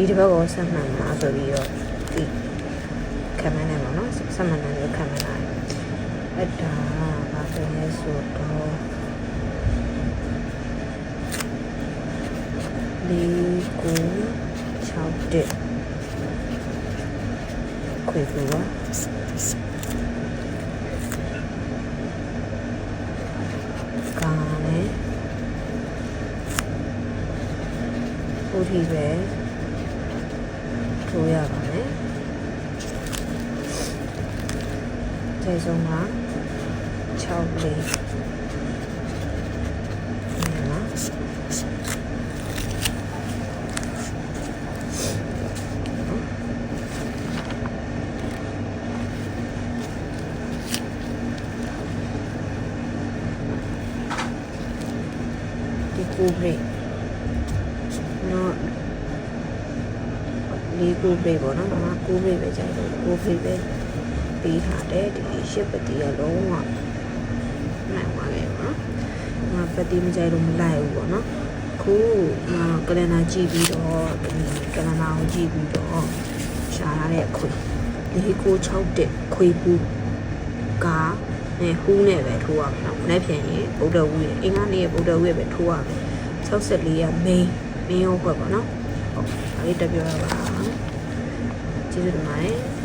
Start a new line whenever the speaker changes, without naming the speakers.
ဒီတစ်ပတ်ကိုဆက်မှန်မှာဆိုပြီးတော့ဒီခံမနေမှာနော်ဆက်မှန်တယ်လို့ခံမလာအဲ့ဒါဘာဆိုလဲဆိုတော့လေးကို6တက်ခွေဘူးပါကာနဲ့ဟိုဒီပဲ ထိုးရပါမယ်ကျေဆုံးက6လေးဒီမှာဒီကူဘရိတ်နော် လေးကူဘရိတ်ပေါ့နော်မမကူဘရိတ်ပဲကြိုက်လို့ကူဘရိတ်ပဲပေးထားတယ်ဒီရှစ်ပတိကလုံးဝနိုင်သွားတယ်ပေါ့နော်မပတိမကြိုက်လို့မလိုက်ဘူးပေါ့နော်ခုမကလန်နာကြည့်ပြီးတော့ဒီကလန်နာကိုကြည့်ပြီးတော့ရှာရတဲ့ခွေလေးကို6တက်ခွေပူကားနဲ့ဟူးနဲ့ပဲထိုးရမယ်နော်မနေ့ပြန်ရင်ဗုဒ္ဓဝီအင်္ဂါနေ့ဗုဒ္ဓဝီပဲထိုးရမယ်64က main main ဟုတ်ပေါ့နော် ဟုတ်ဒါလေးတက်ပြောရပါကျေးဇူးတင်ပါတယ်